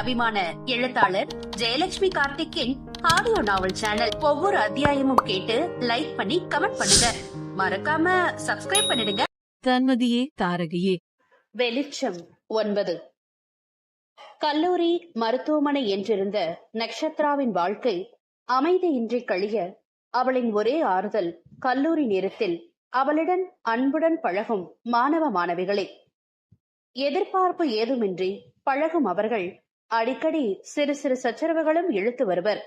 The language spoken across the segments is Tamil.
அபிமான எழுத்தாளர் ஜெயலட்சுமி கார்த்திக்கின் ஆடியோ நாவல் சேனல் ஒவ்வொரு அத்தியாயமும் கேட்டு லைக் பண்ணி கமெண்ட் பண்ணுங்க. மறக்காம சப்ஸ்கிரைப் பண்ணிடுங்க. தன்மதியே தாரகையே. வெளிச்சம் ஒன்பது. கல்லூரி மருத்துவமனை என்றிருந்த நக்ஷத்ராவின் வாழ்க்கை அமைதியின்றி கழிய அவளின் ஒரே ஆறுதல் கல்லூரி நேரத்தில் அவளுடன் அன்புடன் பழகும் மாணவ மாணவிகளே. எதிர்பார்ப்பு ஏதுமின்றி பழகும் அவர்கள் அடிக்கடி சிறு சிறு சச்சரவுகளும் இழுத்து வருவர்.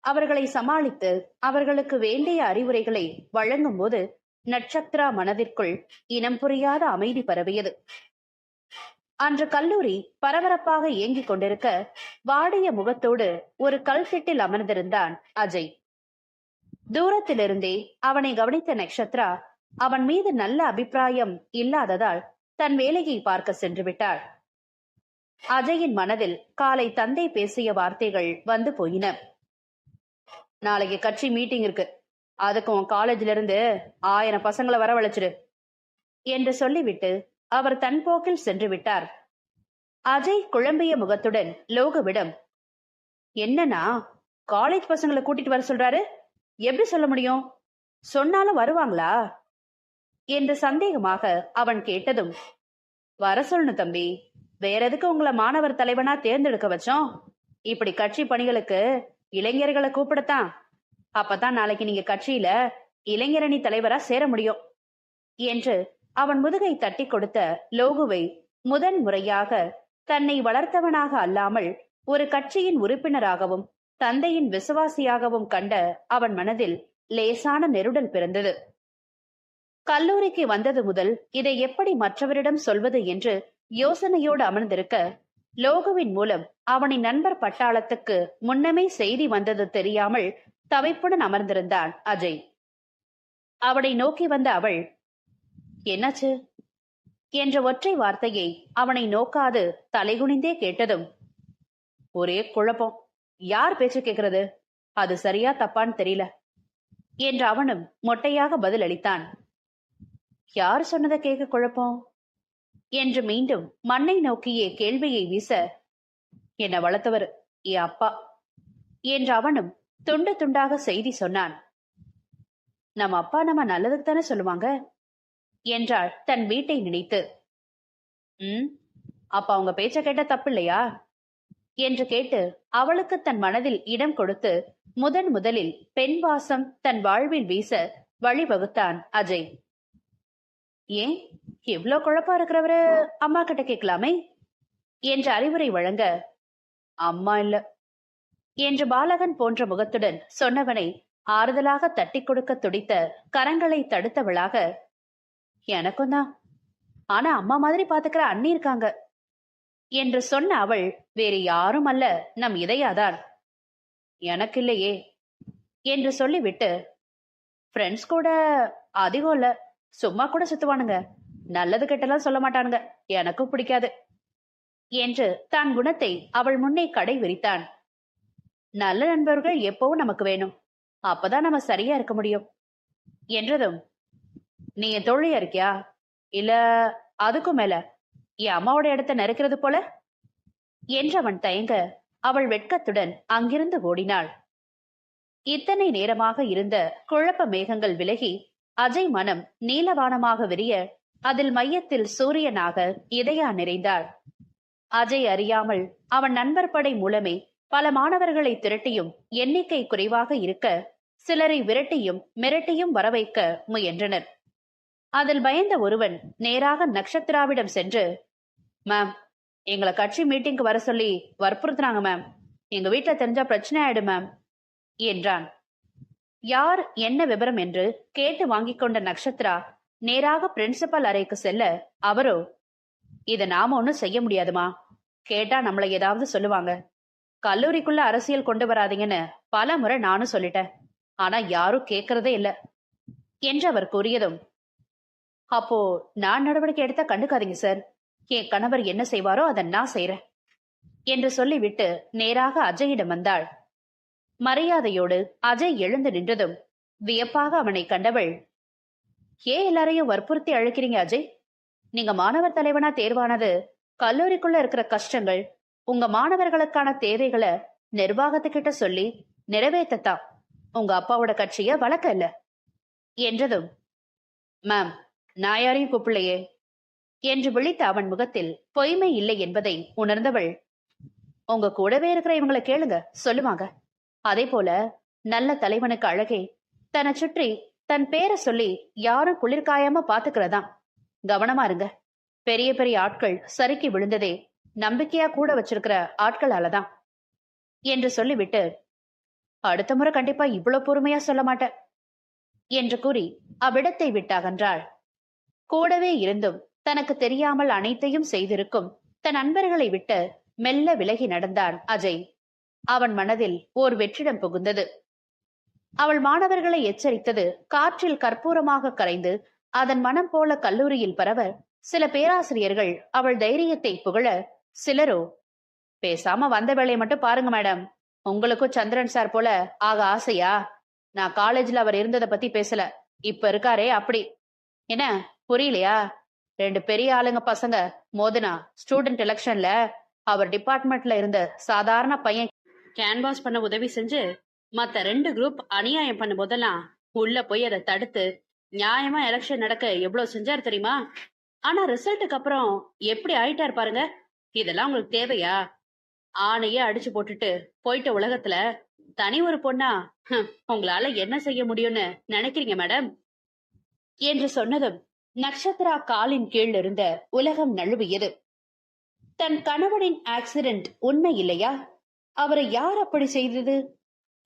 அவர்களை சமாளித்து அவர்களுக்கு வேண்டிய அறிவுரைகளை வழங்கும் போது நட்சத்திரா மனதிற்குள் இனம் புரியாத அமைதி பரவியது. அன்று கல்லூரி பரபரப்பாக இயங்கிக் கொண்டிருக்க வாடிய முகத்தோடு ஒரு கல்திட்டில் அமர்ந்திருந்தான் அஜய். தூரத்திலிருந்தே அவனை கவனித்த நட்சத்திரா அவன் மீது நல்ல அபிப்பிராயம் இல்லாததால் தன் வேலையை பார்க்க சென்று விட்டாள். அஜயின் மனதில் காலை தந்தை பேசிய வார்த்தைகள் வந்து போயின. நாளைக்கு கட்சி மீட்டிங் இருக்கு. அதுக்கு உன் காலேஜ்ல இருந்து ஆயிரம் பசங்களை வரவழைச்சிடு என்று சொல்லிவிட்டு அவர் தன் போக்கில் சென்று விட்டார். அஜய் குழம்பிய முகத்துடன் லோகவிடம் என்னன்னா காலேஜ் பசங்களை கூட்டிட்டு வர சொல்றாரு? எப்படி சொல்ல முடியும்? சொன்னாலும் வருவாங்களா? என்று சந்தேகமாக அவன் கேட்டதும் வர சொல்லணும் தம்பி. வேற எதுக்கு உங்களை மாணவர் தலைவனா தேர்ந்தெடுக்க வச்சோம்? இப்படி கட்சி பணிகளுக்கு இளைஞர்களை கூப்பிடத்தான். அப்பதான் நாளைக்கு நீங்க கட்சியில இளைஞரணி தலைவரா சேர முடியும். என்று அவன் முதுகை தட்டி கொடுத்த லோகுவை முதன் முறையாக தன்னை வளர்த்தவனாக அல்லாமல் ஒரு கட்சியின் உறுப்பினராகவும் தந்தையின் விசுவாசியாகவும் கண்ட அவன் மனதில் லேசான நெருடல் பிறந்தது. கல்லூரிக்கு வந்தது முதல் இதை எப்படி மற்றவரிடம் சொல்வது என்று யோசனையோடு அமர்ந்திருக்க லோகுவின் மூலம் அவனின் நண்பர் பட்டாளத்துக்கு முன்னமே செய்தி வந்தது தெரியாமல் தவிப்புடன் அமர்ந்திருந்தான் அஜய். அவனை நோக்கி வந்த அவள் என்னாச்சு? என்ற ஒற்றை வார்த்தையை அவனை நோக்காது தலைகுனிந்தே கேட்டதும் ஒரே குழப்பம். யார் பேச்சு கேட்கறது? அது சரியா தப்பான்னு தெரியல. என்று அவனும் மொட்டையாக பதிலளித்தான் யார் சொன்னதை கேட்க குழப்பம்? என்று மீண்டும் மண்ணை நோக்கியே கேள்வியை வீச என்னை வளர்த்தவர்? என் அப்பா. என்று அவனும் துண்டு துண்டாக செய்தி சொன்னான். நம்ம அப்பா நம்ம நல்லதுக்கு தானே சொல்லுவாங்க? என்றாள் தன் வீட்டை நினைத்து. ம் அப்ப அவங்க பேச்ச கேட்ட தப்பு இல்லையா என்று கேட்டு அவளுக்கு தன் மனதில் இடம் கொடுத்து முதன் முதலில் பெண் வாசம் தன் வாழ்வில் வீச வழிவகுத்தான் அஜய். ஏன்? இவ்ளோ குழப்பம் இருக்கிறவரு அம்மா கிட்ட கேட்கலாமே? என்ற அறிவுரை வழங்க அம்மா இல்ல. என்று பாலகன் போன்ற முகத்துடன் சொன்னவனை ஆறுதலாக தட்டி கொடுக்க துடித்த கரங்களை தடுத்தவளாக எனக்கும் தான். ஆனா அம்மா மாதிரி பாத்துக்கிற அண்ணி இருக்காங்க. என்று சொன்ன அவள் வேறு யாரும் அல்ல. நம் இதயாதான். எனக்கு இல்லையே. என்று சொல்லிவிட்டு ஃப்ரெண்ட்ஸ் கூட அதிகம் இல்ல. சும்மா கூட சுத்துவானுங்க. நல்லது கெட்டலாம் சொல்ல மாட்டானுங்க. எனக்கும் பிடிக்காது. என்று தான் குணத்தை அவள் முன்னே கடை விரித்தான் நல்ல நண்பர்கள் எப்பவும் நமக்கு வேணும். அப்பதான் நம்ம சரியா இருக்க முடியும். என்றதும் நீ என் தோழியா இருக்கியா? இல்ல அதுக்கும் மேல என் அம்மாவோட இடத்த நெருக்கிறது போல? என்றவன் தயங்க அவள் வெட்கத்துடன் அங்கிருந்து ஓடினாள். இத்தனை நேரமாக இருந்த குழப்ப மேகங்கள் விலகி அஜய் மனம் நீலவானமாக விரிய அதில் மையத்தில் சூரியனாக இதயா நிறைந்தார் அஜய் அறியாமல் அவன் நண்பர் படை மூலமே பல மாணவர்களை திரட்டியும் எண்ணிக்கை குறைவாக இருக்க சிலரை விரட்டியும் மிரட்டியும் வரவைக்க முயன்றனர். அதில் பயந்த ஒருவன் நேராக நக்ஷத்ராவிடம் சென்று மேம் எங்களை கட்சி மீட்டிங்க்கு வர சொல்லி வற்புறுத்துனாங்க மேம். எங்க வீட்டுல தெரிஞ்சா பிரச்சனை ஆயிடும் மேம் என்றான். யார் என்ன விவரம்? என்று கேட்டு வாங்கிக் கொண்ட நக்ஷத்ரா நேராக பிரின்சிபல் அறைக்கு செல்ல அவரோ இத நாம ஒன்றும் செய்ய முடியாதுமா? கேட்டா நம்மள ஏதாவது சொல்லுவாங்க. கல்லூரிக்குள்ள அரசியல் கொண்டு வராதீங்கன்னு பல முறை நானும் சொல்லிட்டேன். ஆனா யாரும் கேக்குறதே இல்ல. என்று அவர் கூறியதும் அப்போ நான் நடவடிக்கை எடுத்தா கண்டுக்காதீங்க சார் என் கணவர் என்ன செய்வாரோ அதை நான் செய்யறேன் என்று சொல்லிவிட்டு நேராக அஜயிடம் வந்தாள். மரியாதையோடு அஜய் எழுந்து நின்றதும் வியப்பாக அவனை கண்டவள் ஏன் எல்லாரையும் வற்புறுத்தி அழைக்கிறீங்க அஜய்? நீங்க மாணவர் தலைவனா தேர்வானது கல்லூரிக்குள்ள இருக்கிற கஷ்டங்கள் உங்க மாணவர்களுக்கான தேவைகளை நிர்வாகத்துக்கிட்ட சொல்லி நிறைவேற்றத்தான் உங்க அப்பாவோட கட்சிய வழக்க இல்ல. என்றதும் மேம் நான் யாரையும் கூப்பிடலையே? என்று விழித்த அவன் முகத்தில் பொய்மை இல்லை என்பதை உணர்ந்தவள் உங்க கூடவே இருக்கிற இவங்களை கேளுங்க சொல்லுவாங்க. அதே போல நல்ல தலைவனுக்கு அழகே தன்னை சுற்றி தன் பேரை சொல்லி யாரும் குளிர்காயாம பாத்துக்கிறதா கவனமா இருங்க. பெரிய பெரிய ஆட்கள் சறுக்கி விழுந்ததே நம்பிக்கையா கூட வச்சிருக்கிற ஆட்களாலதான். என்று சொல்லிவிட்டு அடுத்த முறை கண்டிப்பா இவ்வளவு பொறுமையா சொல்ல மாட்டேன் என்று கூறி அவ்விடத்தை விட்டாகன்றாள். கூடவே இருந்தும் தனக்கு தெரியாமல் அனைத்தையும் செய்திருக்கும் தன் நண்பர்களை விட்டு மெல்ல விலகி நடந்தான் அஜய். அவன் மனதில் ஓர் வெற்றிடம் புகுந்தது. அவள் மாணவர்களை எச்சரித்தது காற்றில் கற்பூரமாக கரைந்து அதன் மனம் போல கல்லூரியில் பரவ சில பேராசிரியர்கள் அவள் தைரியத்தை புகழ சிலரோ பேசாம வந்த வேலையை மட்டும் பாருங்க மேடம். உங்களுக்கும் சந்திரன் சார் போல ஆக ஆசையா? நான் காலேஜ்ல அவர் இருந்ததை பத்தி பேசல. இப்ப இருக்காரே அப்படி. என்ன? புரியலையா? ரெண்டு பெரிய ஆளுங்க பசங்க. மோதனா ஸ்டூடெண்ட் எலெக்ஷன்ல. அவர் டிபார்ட்மெண்ட்ல இருந்த சாதாரண பையன். கேன்வாஸ் பண்ண உதவி செஞ்சு மத்த ரெண்டு குரூப் அநியாயம் பண்ணும் போதெல்லாம் உள்ள போய் அதை தடுத்து நியாயமா எலெக்ஷன் நடக்க எவ்வளவு செஞ்சாரு தெரியுமா? ஆனா ரிசல்ட்டுக்கு அப்புறம் எப்படி ஆயிட்டாரு பாருங்க. இதெல்லாம் உங்களுக்கு தேவையா? ஆணையே அடிச்சு போட்டுட்டு போயிட்ட உலகத்துல தனி ஒரு பொண்ணா உங்களால என்ன செய்ய முடியும்னு நினைக்கிறீங்க மேடம் என்று சொன்னதும் நக்ஷத்ரா காலின் கீழ் இருந்த உலகம் நழுவியது. தன் கணவனின் ஆக்சிடென்ட் உண்மை இல்லையா? அவரை யார் அப்படி செய்தது?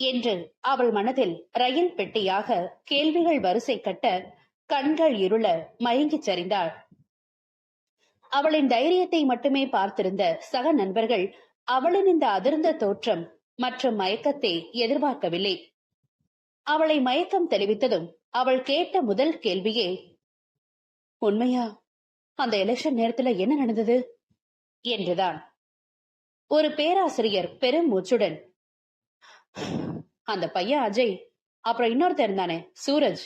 என்று அவள் மனதில் ரயில் பெட்டியாக கேள்விகள் வரிசை கட்ட கண்கள் இருள மயங்கிச் சரிந்தாள். அவளின் தைரியத்தை மட்டுமே பார்த்திருந்த சக நண்பர்கள் அவளின் இந்த அதிர்ந்த தோற்றம் மற்றும் மயக்கத்தை எதிர்பார்க்கவில்லை. அவளை மயக்கம் தெளிவித்ததும் அவள் கேட்ட முதல் கேள்வியே உண்மையா? அந்த எலெக்ஷன் நேரத்துல என்ன நடந்தது? என்றுதான். ஒரு பேராசிரியர் பெரும் மூச்சுடன் அந்த பையன் அஜய் அப்புறம் இன்னொருத்தர் இருந்தானே சூரஜ்.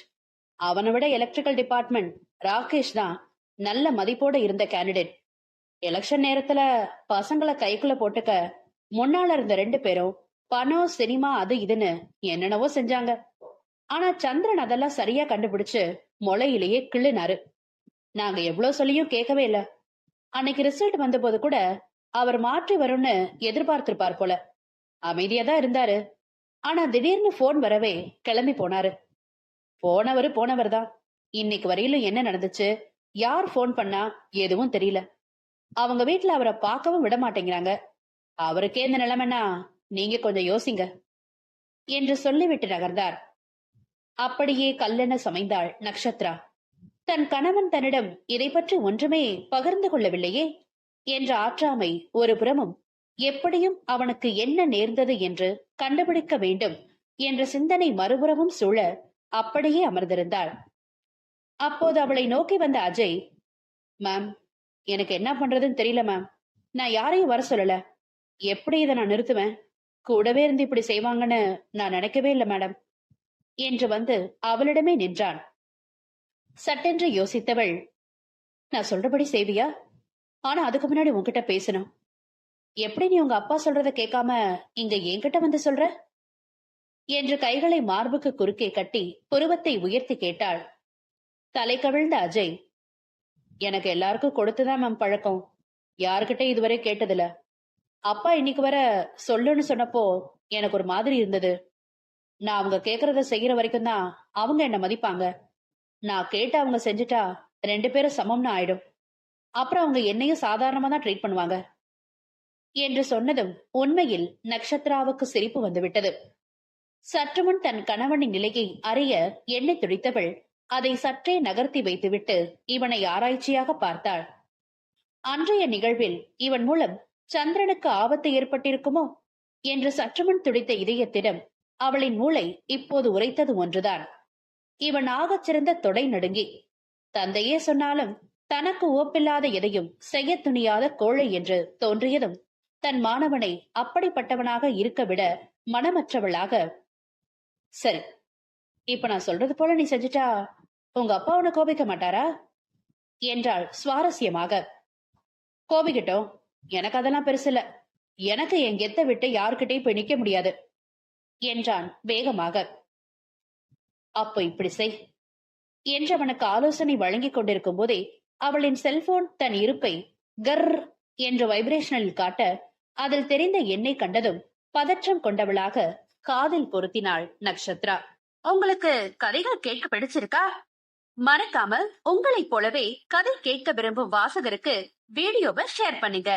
அவனை விட எலக்ட்ரிக்கல் டிபார்ட்மெண்ட் ராகேஷ் தான் நல்ல மதிப்போட இருந்த கேண்டிடேட் எலெக்ஷன் நேரத்துல பசங்களை கைக்குள்ள போட்டுக்க முன்னால இருந்த ரெண்டு பேரும் பணம் சினிமா அது இதுன்னு என்னென்னவோ செஞ்சாங்க. ஆனா சந்திரன் அதெல்லாம் சரியா கண்டுபிடிச்சு முளையிலேயே கிள்ளுனாரு. நாங்க எவ்வளவு சொல்லியும் கேட்கவே இல்ல. அன்னைக்கு ரிசல்ட் வந்தபோது கூட அவர் மாற்றி வரும்னு எதிர்பார்த்திருப்பார் போல. அமைதியா தான் இருந்தாரு. ஆனா திடீர்னு போன் வரவே கிளம்பி போனாரு. போனவரு போனவர் தான் இன்னைக்கு வரையிலும் என்ன நடந்துச்சு? யார் போன் பண்ணா? எதுவும் தெரியல. அவங்க வீட்ல அவரை பார்க்கவும் விட மாட்டேங்கிறாங்க. அவருக்கே இந்த நிலைமைனா நீங்க கொஞ்சம் யோசிங்க. என்று சொல்லிவிட்டு நகர்ந்தார். அப்படியே கல்லென சமைந்தாள் நக்ஷத்ரா. தன் கணவன் தன்னிடம் இதை பற்றி ஒன்றுமே பகிர்ந்து கொள்ளவில்லையே? என்ற ஆற்றாமை ஒரு புறமும் எப்படியும் அவனுக்கு என்ன நேர்ந்தது என்று கண்டுபிடிக்க வேண்டும் என்ற சிந்தனை மறுபுறமும் சூழ அப்படியே அமர்ந்திருந்தாள். அப்போது அவளை நோக்கி வந்த அஜய் மேம் எனக்கு என்ன பண்றதுன்னு தெரியல மேம். நான் யாரையும் வர சொல்லல. எப்படி இதை நான் நிறுத்துவேன்? கூடவே இருந்து இப்படி செய்வாங்கன்னு நான் நினைக்கவே இல்லை மேடம். என்று வந்து அவளிடமே நின்றான். சட்டென்று யோசித்தவள் நான் சொல்றபடி செய்வியா? ஆனா அதுக்கு முன்னாடி உன்கிட்ட பேசணும். எப்படி நீ உங்க அப்பா சொல்றத கேட்காம இங்க என்கிட்ட வந்து சொல்ற? என்று கைகளை மார்புக்கு குறுக்கே கட்டி புருவத்தை உயர்த்தி கேட்டாள். தலை கவிழ்ந்த அஜய் எனக்கு எல்லாருக்கும் கொடுத்துதான் மேம் பழக்கம். யாருக்கிட்ட இதுவரை கேட்டதில்ல. அப்பா இன்னைக்கு வர சொல்லுன்னு சொன்னப்போ எனக்கு ஒரு மாதிரி இருந்தது. நான் அவங்க கேக்குறத செய்யற வரைக்கும் தான் அவங்க என்ன மதிப்பாங்க. நான் கேட்டு அவங்க செஞ்சுட்டா ரெண்டு பேரும் சமம்னு ஆயிடும். அப்புறம் அவங்க என்னையும் சாதாரணமா தான் ட்ரீட் பண்ணுவாங்க. என்று சொன்னதும் உண்மையில் நக்ஷத்ராவுக்கு சிரிப்பு வந்துவிட்டது. சற்று முன் தன் கணவனின் நிலையை அறிய எண்ணெய் துடித்தவள் அதை சற்றே நகர்த்தி வைத்துவிட்டு இவனை ஆராய்ச்சியாக பார்த்தாள். அன்றைய நிகழ்வில் இவன் மூலம் சந்திரனுக்கு ஆபத்து ஏற்பட்டிருக்குமோ? என்று சற்றுமுன் துடித்த இதயத்திடம் அவளின் மூளை இப்போது உரைத்தது ஒன்றுதான். இவன் ஆகச் சிறந்த தொடை நடுங்கி தந்தையே சொன்னாலும் தனக்கு ஓப்பில்லாத எதையும் செய்ய துணியாத கோழை என்று தோன்றியதும் தன் மாணவனை அப்படிப்பட்டவனாக இருக்க விட மனமற்றவளாக. சரி இப்ப நான் சொல்றது போல நீ செஞ்சுட்டா உங்க அப்பா உன்னை கோபிக்க மாட்டாரா? என்றாள் சுவாரஸ்யமாக. கோபிக்கிட்டோம் எனக்கு அதெல்லாம் பெருசில்ல. எனக்கு என் கெத்த விட்டு யாருக்கிட்டையும் போய் நிக்க முடியாது என்றான் வேகமாக. அப்போ இப்படி செய் என்றவனுக்கு ஆலோசனை வழங்கிக் கொண்டிருக்கும் போதே அவளின் செல்போன் தன் இருப்பை கர் என்ற வைப்ரேஷனில் காட்ட அதில் தெரிந்த எண்ணை கண்டதும் பதற்றம் கொண்டவளாக காதில் பொருத்தினாள் நக்ஷத்ரா. உங்களுக்கு கதைகள் கேட்க பிடிச்சிருக்கா? மறக்காம உங்களைப் போலவே கதை கேட்க விரும்பும் வாசகருக்கு வீடியோவை ஷேர் பண்ணுங்க.